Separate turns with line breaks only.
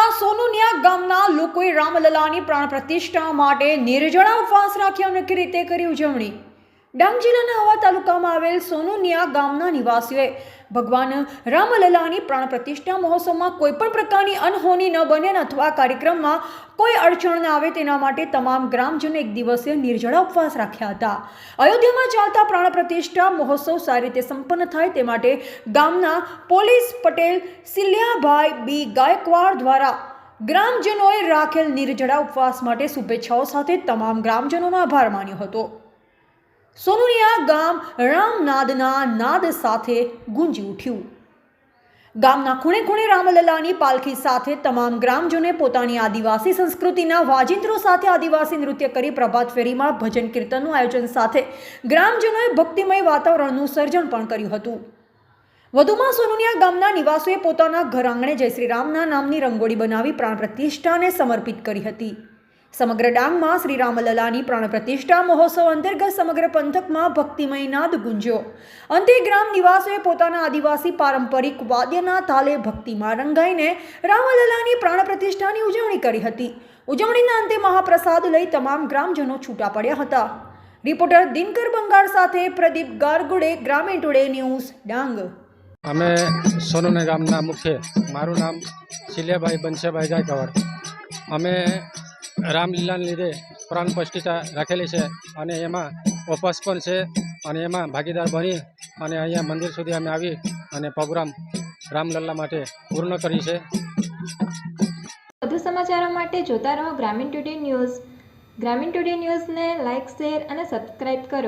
જિલ્લાના સોનુનિયા ગામના લોકોએ રામલલાની પ્રાણ પ્રતિષ્ઠા માટે નિર્જળા ઉપવાસ રાખ્યા અને રીતે કરી ઉજવણી? ડાંગ જિલ્લાના આવા તાલુકામાં આવેલ સોનુનિયા ગામના નિવાસીઓએ ભગવાન રામલલાની પ્રાણ પ્રતિષ્ઠા મહોત્સવમાં કોઈ પણ પ્રકારની અનહોની ન બને અથવા કાર્યક્રમમાં કોઈ અડચણ ન આવે તેના માટે તમામ ગ્રામજનો એક દિવસીય નિર્જળા ઉપવાસ રાખ્યા હતા. અયોધ્યામાં ચાલતા પ્રાણ પ્રતિષ્ઠા મહોત્સવ સારી રીતે સંપન્ન થાય તે માટે ગામના પોલીસ પટેલ સિલ્યાભાઈ બી. ગાયકવાડ દ્વારા ગ્રામજનોએ રાખેલ નિર્જળા ઉપવાસ માટે શુભેચ્છાઓ સાથે તમામ ગ્રામજનોનો આભાર માન્યો હતો. સોનુનિયા ગામ રામનાદના નાદ સાથે ગુંજી ઉઠ્યું. ગામના ખૂણે ખૂણે રામલલાની પાલખી સાથે તમામ ગ્રામજનોએ પોતાની આદિવાસી સંસ્કૃતિના વાજિંત્રો સાથે આદિવાસી નૃત્ય કરી પ્રભાત ફેરીમાં ભજન કીર્તનનું આયોજન સાથે ગ્રામજનોએ ભક્તિમય વાતાવરણનું સર્જન પણ કર્યું હતું. વધુમાં સોનુનિયા ગામના નિવાસીઓએ પોતાના ઘર આંગણે જય શ્રી રામના નામની રંગોળી બનાવી પ્રાણ પ્રતિષ્ઠાને સમર્પિત કરી હતી. સમગ્ર ડાંગમાં શ્રી રામલલાની પ્રાણ પ્રતિષ્ઠા મહોત્સવ અંતર્ગત સમગ્ર પંથકમાં ભક્તિમય નાદ ગુંજ્યો. અંતે ગ્રામ નિવાસીઓએ પોતાના આદિવાસી પારંપરિક વાદ્યના તાલે ભક્તિમાં રંગાઈને રામલલાની પ્રાણ પ્રતિષ્ઠાની ઉજવણી કરી હતી. ઉજવણીના અંતે મહાપ્રસાદ લઈ તમામ ગ્રામજનો છૂટા પડ્યા હતા. રિપોર્ટર દિનકર બંગાળ સાથે પ્રદીપ ગારગુડે, ગ્રામીણ ટુડે ન્યૂઝ, ડાંગ.
અમે સોનુને ગામના મુખ્ય. મારું નામ શિલ્યાભાઈ બંશાભાઈ ગાયકવાડ. અમે રામલીલાને લીધે પ્રાણ પ્રતિષ્ઠા રાખેલી છે અને એમાં ઉપવાસ પણ છે અને એમાં ભાગીદાર બની અને અહીંયા મંદિર સુધી અમે આવી અને પ્રોગ્રામ રામલલ્લા માટે પૂર્ણ કરી છે.
વધુ સમાચારો માટે જોતા રહો Gramin Today News. Gramin Today ન્યૂઝને લાઇક શેર અને સબસ્ક્રાઇબ કરો.